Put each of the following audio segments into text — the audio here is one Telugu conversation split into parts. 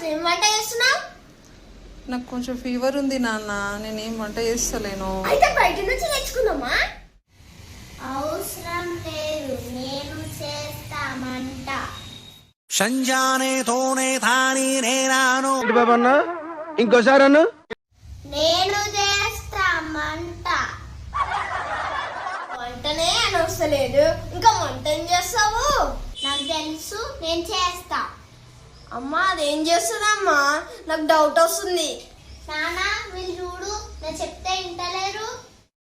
రోజు ఏం వంట చేస్తున్నావు? నాకు కొంచెం ఫీవర్ ఉంది నాన్న నేనేం వంట చేస్తలేను. అయితే బయట నుంచి తెచ్చుకుందామా? అవసరం లేదు నేను చేస్తామంట. సంజానే తోనే తాని నేనాను ఏంటి బాబు అన్న? ఇంకోసారి అన్న? నేను చేస్తామంట. వంటనే అని వస్తలేదు ఇంకా వంట చేస్తావు? నాకు తెలుసు నేను చేస్తా. అమ్మా అదేం చేస్తుందమ్మా నాకు డౌట్ వస్తుంది. నానా వీళ్ళు చూడు నేను చెప్తే ఇంటలేరు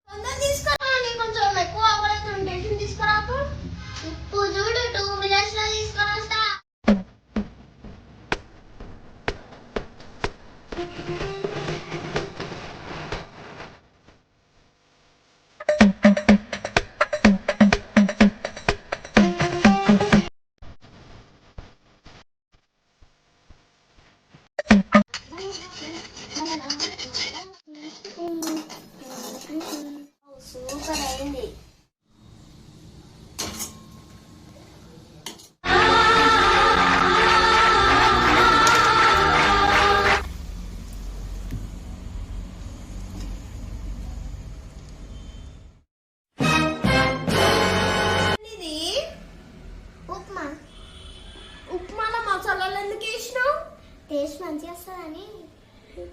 కొంచెం తీసుకురా. కొంచెం మసాలాలు ఎందుకు వేసినావు? టేస్ట్ మంచిగా వస్తుందని.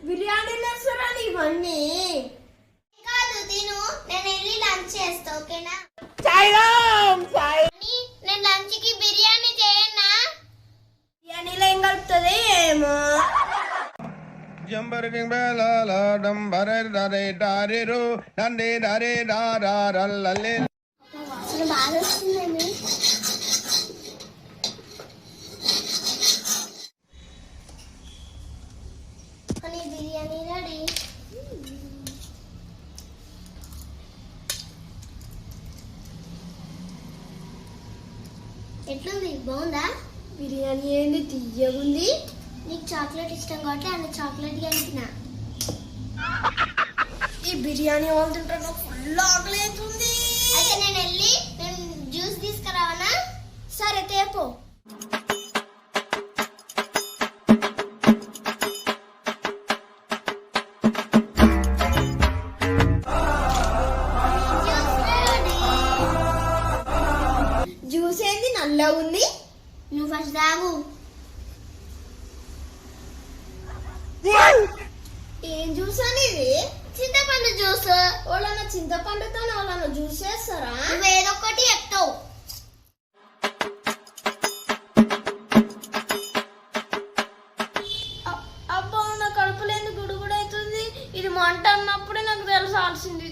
బిర్యానీలు వేస్తారా ఇవన్నీ. కాదు తిను. నేను వెళ్ళి లంచ్ చేస్తా ఓకేనా? నేను లంచ్కి బిర్యానీ చేయనా? బిర్యానీలో ఏం కలుపుతుంది ఏమో? జంబర్ బేలాల డంబర డరే డారెరు డండే డరే డారల్లలే వాసన బాగా వస్తుందండి ఎట్లుంది? బాగుందా? బిర్యానీ ఏంది? తీయగుంది నీకు చాక్లెట్ ఇష్టం కాబట్టి అన్న చాక్లెట్ కలిపిన ఈ బిర్యానీ వాళ్ళు తింటే నాకు ఫుల్ ఆకలి అయితే నేను వెళ్ళి నేను జ్యూస్ తీసుకురావనా? సరే తేపో. నల్ల ఉంది? నువ్వు ఫస్ట్ తాగు. ఏం జ్యూస్ అనేది చింతపండు జ్యూస్. వాళ్ళన్న చింతపండుతో వాళ్ళన్న జ్యూస్ చేస్తారా? నువ్వు ఏదో ఒకటి చెప్తావు. అబ్బా నా కడుపులో ఎందుకు గుడుగుడు అవుతుంది ఇది మంట అన్నప్పుడే నాకు తెలిసాల్సింది